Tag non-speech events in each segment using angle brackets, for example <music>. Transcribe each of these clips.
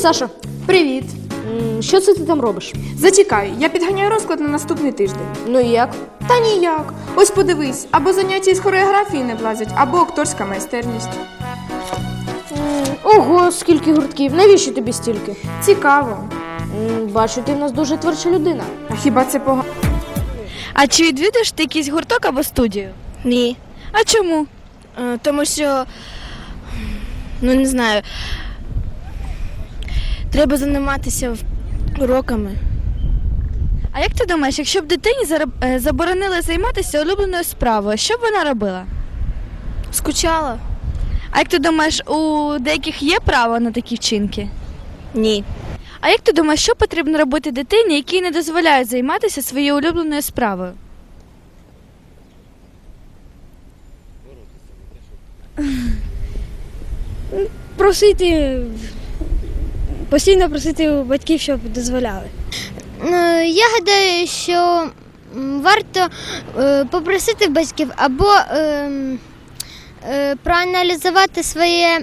Саша. Привіт. Що це ти там робиш? Зачекай, я підганяю розклад на наступний тиждень. Ну і як? Та ніяк. Ось подивись, або заняття із хореографії не влазять, або акторська майстерність. Ого, скільки гуртків. Навіщо тобі стільки? Цікаво. Бачу, ти в нас дуже творча людина. А хіба це погано? А чи відвідуєш ти якийсь гурток або студію? Ні. А чому? Е, Тому що, ну не знаю, треба займатися уроками. А як ти думаєш, якщо б дитині е, заборонили займатися улюбленою справою, що б вона робила? Скучала? А як ти думаєш, у деяких є право на такі вчинки? Ні. А як ти думаєш, що потрібно робити дитині, якій не дозволяють займатися своєю улюбленою справою? просити, постійно просити у батьків, щоб дозволяли. Ну, Я гадаю, що варто е, попросити батьків або ем, е, проаналізувати своє,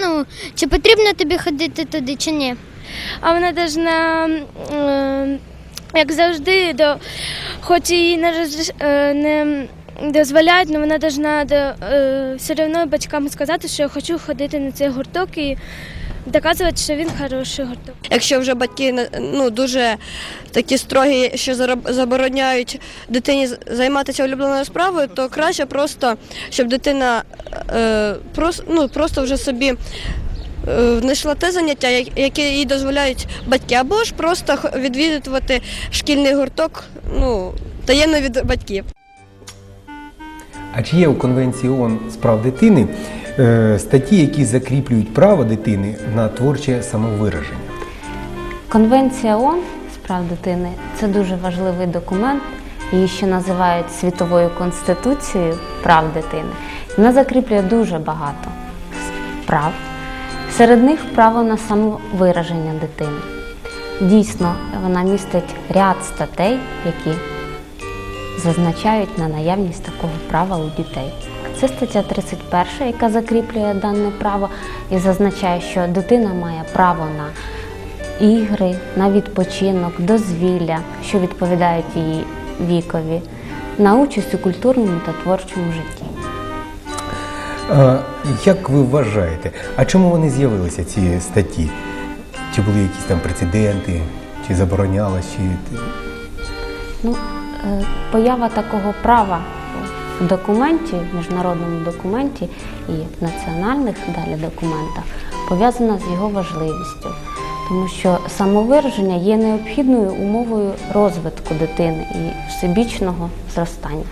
ну, чи потрібно тобі ходити туди, чи ні. А вона должна, е, як завжди, до, хоч і не, розріш- не дозволяють, але вона должна до, е, все одно батькам сказати, що я хочу ходити на цей гурток і доказувати, що він хороший гурток. Якщо вже батьки ну, дуже такі строгі, що забороняють дитині займатися улюбленою справою, то краще просто, щоб дитина е, прос, ну, просто вже собі е, знайшла те заняття, яке їй дозволяють батьки, або ж просто відвідувати шкільний гурток ну, таємно від батьків. А чи є у Конвенції ООН з прав дитини е, статті, які закріплюють право дитини на творче самовираження? Конвенція ООН з прав дитини це дуже важливий документ. Її ще називають світовою конституцією прав дитини. Вона закріплює дуже багато прав. Серед них право на самовираження дитини. Дійсно, вона містить ряд статей, які зазначають на наявність такого права у дітей. Це стаття 31, яка закріплює дане право і зазначає, що дитина має право на ігри, на відпочинок, дозвілля, що відповідають її вікові, на участь у культурному та творчому житті. А, як ви вважаєте, а чому вони з'явилися, ці статті? Чи були якісь там прецеденти, чи заборонялось, чи Ну, поява такого права в документі, в міжнародному документі і в національних далі документах пов'язана з його важливістю, тому що самовираження є необхідною умовою розвитку дитини і всебічного зростання.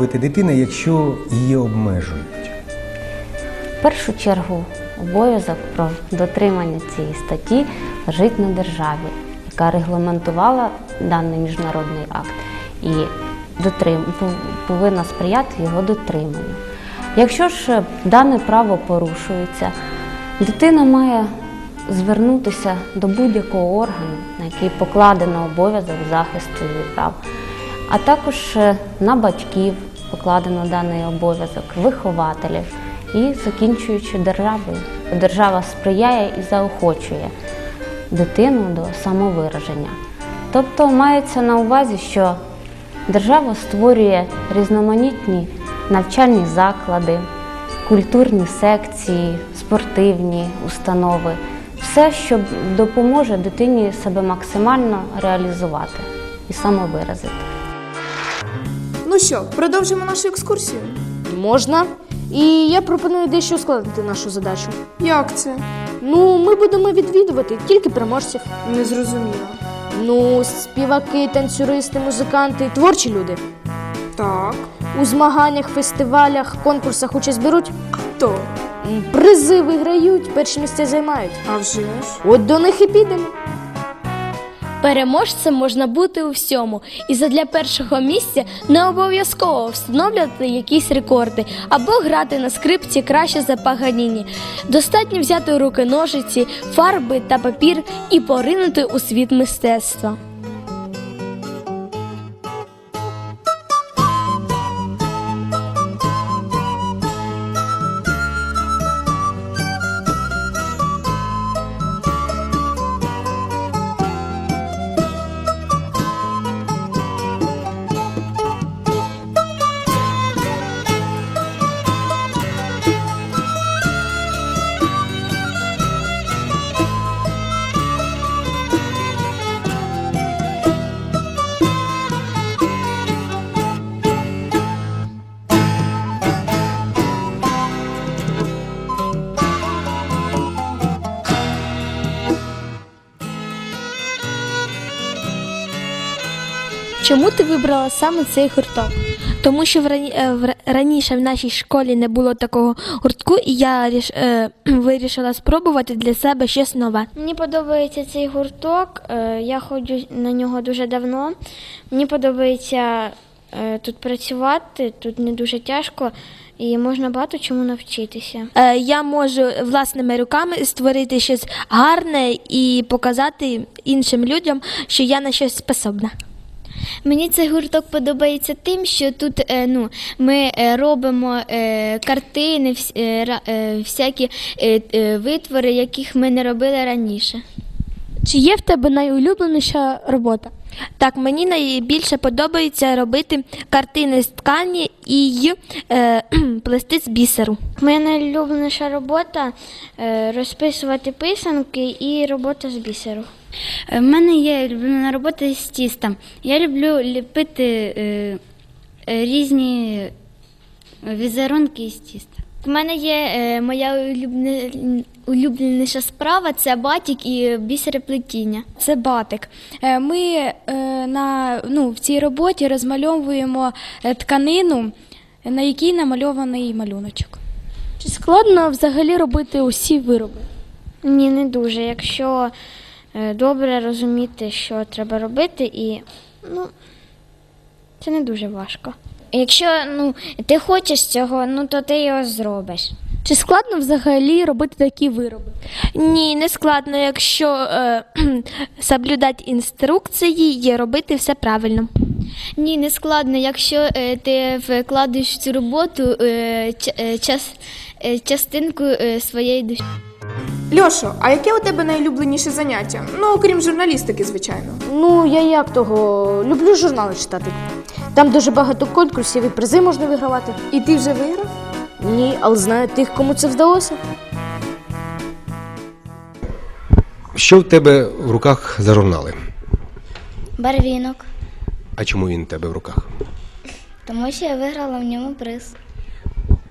Робити дитина, якщо її обмежують? В першу чергу обов'язок про дотримання цієї статті лежить на державі, яка регламентувала даний міжнародний акт і дотрим... повинна сприяти його дотриманню. Якщо ж е, дане право порушується, дитина має звернутися до будь-якого органу, на який покладено обов'язок захисту її прав, а також е, на батьків покладено даний обов'язок, вихователів і закінчуючи державою. Держава сприяє і заохочує дитину до самовираження. Тобто мається на увазі, що держава створює різноманітні навчальні заклади, культурні секції, спортивні установи, все, що допоможе дитині себе максимально реалізувати і самовиразити. Ну що, продовжимо нашу екскурсію? Можна. І я пропоную дещо ускладнити нашу задачу. Як це? Ну, ми будемо відвідувати тільки переможців. Не зрозуміло. Ну, співаки, танцюристи, музиканти, творчі люди. Так. У змаганнях, фестивалях, конкурсах участь беруть, То. м, призи виграють, перші місця займають. А вже ж. От до них і підемо. Переможцем можна бути у всьому, і задля першого місця не обов'язково встановлювати якісь рекорди або грати на скрипці краще за Паганіні. Достатньо взяти у руки ножиці, фарби та папір і поринути у світ мистецтва. Чому ти вибрала саме цей гурток? Тому що в рані- е, в раніше в нашій школі не було такого гуртку, і я ріш- е, <clears throat> вирішила спробувати для себе щось нове. Мені подобається цей гурток. е, Я ходжу на нього дуже давно. Мені подобається е, тут працювати, тут не дуже тяжко і можна багато чому навчитися. Е, Я можу власними руками створити щось гарне і показати іншим людям, що я на щось способна. Мені цей гурток подобається тим, що тут е, ну, ми е, робимо е, картини, вс- е, ра- е, всякі е, е, витвори, яких ми не робили раніше. Чи є в тебе найулюбленіша робота? Так, мені найбільше подобається робити картини з ткані і е, <clears throat> плести з бісеру. Моя найулюбленіша робота е, розписувати писанки і робота з бісеру. У Е, мене є улюблена робота з тістом. Я люблю ліпити е, е, різні візерунки із тіста. У мене є е, моя улюбленіша справа це батік і бісереплетіння. Це батик. Е, Ми е, на, ну, в цій роботі розмальовуємо е, тканину, на якій намальований малюночок. Чи складно взагалі робити усі вироби? Ні, не дуже. Якщо добре розуміти, що треба робити, і ну, це не дуже важко. Якщо ну, ти хочеш цього, ну то ти його зробиш. Чи складно взагалі робити такі вироби? Ні, не складно, якщо е, <clears throat> соблюдати інструкції і робити все правильно. Ні, не складно. Якщо е, ти вкладаєш в цю роботу е, ч- е, час, е, частинку е, своєї душі. Льошо, а яке у тебе найулюбленіше заняття? Ну, окрім журналістики, звичайно. Ну, я як того люблю журнали читати. Там дуже багато конкурсів і призи можна вигравати. І ти вже виграв? Ні, але знаю тих, кому це вдалося. Що в тебе в руках за журнали? Барвінок, А чому він в тебе в руках? тому що я виграла в ньому приз.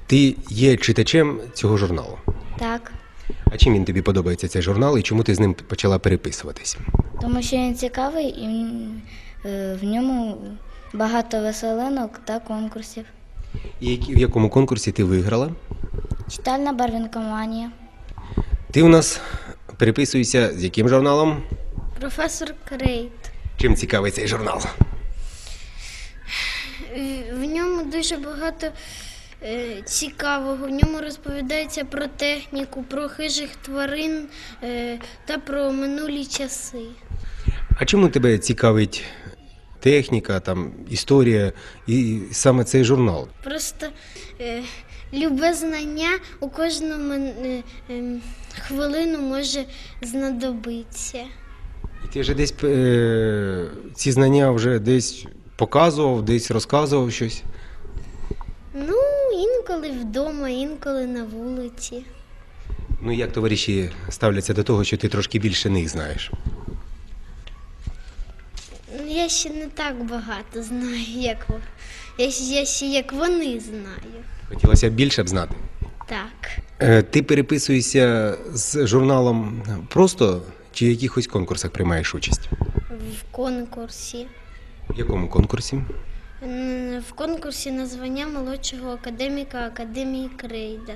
Ти є читачем цього журналу. Так, А чим він тобі подобається цей журнал і чому ти з ним почала переписуватись? тому що він цікавий і е, в ньому багато веселинок та конкурсів. І в якому конкурсі ти виграла? Читальна барвінкоманія. Ти у нас переписуєшся з яким журналом? Професор Крейт. Чим цікавий цей журнал? В ньому дуже багато цікавого. В ньому розповідається про техніку, про хижих тварин е, та про минулі часи. А чому тебе цікавить техніка, там, історія і саме цей журнал? Просто е, любе знання у е, ем, хвилину може знадобитися. І ти вже десь е, ці знання вже десь показував, десь розказував щось. Ну, інколи вдома, інколи на вулиці. Ну як товариші ставляться до того, що ти трошки більше них знаєш? Ну, Я ще не так багато знаю, як ви. Я, ще- я ще як вони знаю. Хотілося б більше б знати. Так. Е, Ти переписуєшся з журналом просто чи в якихось конкурсах приймаєш участь? В конкурсі. В якому конкурсі? В конкурсі на звання молодшого академіка Академії Крейда.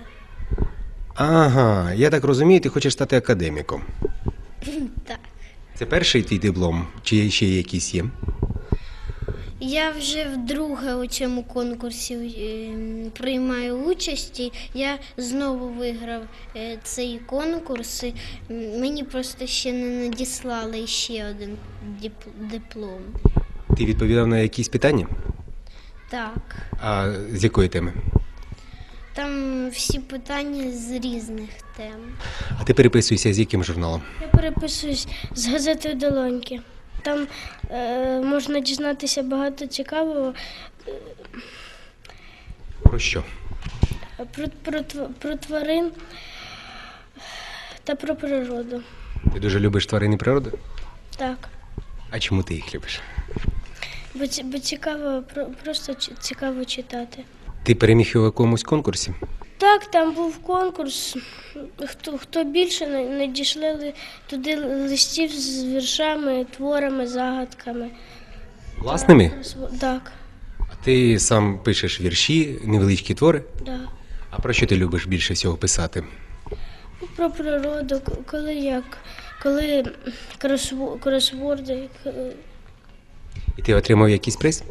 Ага, я так розумію, ти хочеш стати академіком. Так. Це перший твій диплом, чи ще якісь є? Я вже вдруге у цьому конкурсі е, приймаю участь. і Я знову виграв е, цей конкурс. і, Мені просто ще не надіслали ще один диплом. Ти відповідав на якісь питання? Так. А з якої теми? Там всі питання з різних тем. А ти переписуєшся з яким журналом? Я переписуюсь з газетою Долоньки. Там е, можна дізнатися багато цікавого Про що? про, про, про тварин та про природу. Ти дуже любиш тварини природи? Так. А чому ти їх любиш? Бо, бо цікаво, просто цікаво читати. Ти переміг у якомусь конкурсі? Так, там був конкурс. Хто, хто більше надійшли туди листів з віршами, творами, загадками. Власними? Так, А ти сам пишеш вірші, невеличкі твори? да. А про що ти любиш більше всього писати? Про природу, коли як, коли кросворди. к- І ти отримав якийсь приз?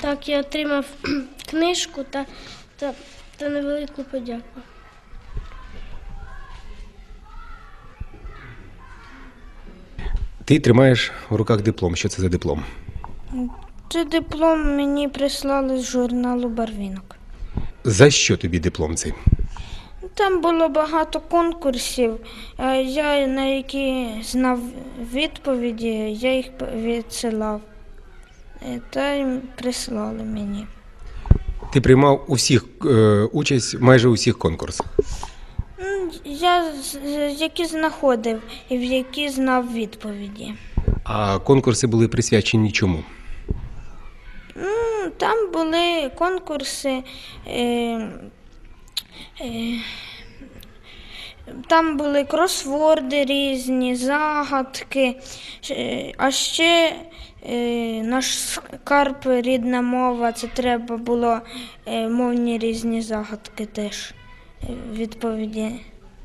Так, я отримав <clears throat> книжку та, та, та невелику подяку. Ти тримаєш в руках диплом. Що це за диплом? Це диплом мені прислали з журналу Барвінок. За що тобі диплом цей? Там було багато конкурсів. е, Я на які знав відповіді, я їх відсилав. Е, Та й прислали мені. Ти приймав у всіх е, участь майже у всіх конкурсах. Я які знаходив і в які знав відповіді. А конкурси були присвячені чому? Там були конкурси. Е, е, там були кросворди різні, загадки, е, а ще е, наш скарб рідна мова, це треба було е, мовні різні загадки теж відповіді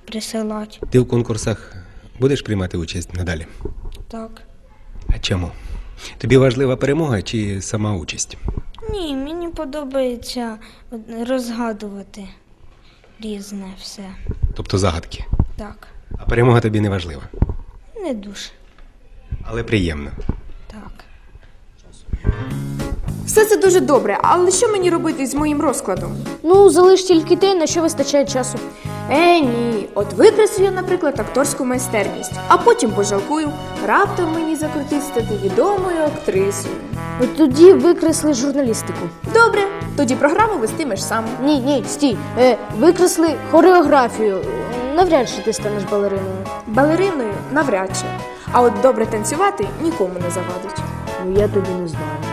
присилати. Ти в конкурсах будеш приймати участь надалі? Так. А чому? Тобі важлива перемога чи сама участь? Ні, мені подобається розгадувати різне все. Тобто загадки. Так, А перемога тобі не важлива, не дуже. але приємно. Так. Все це дуже добре, але що мені робити з моїм розкладом? Ну, залиш тільки те, на що вистачає часу. Е, ні, от викреслю я, наприклад, акторську майстерність, а потім пожалкую, раптом мені закрутить стати відомою актрисою. От тоді викресли журналістику. Добре, тоді програму вестимеш сам. Ні, ні, стій. Е, викресли хореографію. Навряд чи ти станеш балериною. Балериною навряд чи. А от добре танцювати нікому не завадить. Ну я тобі не знаю.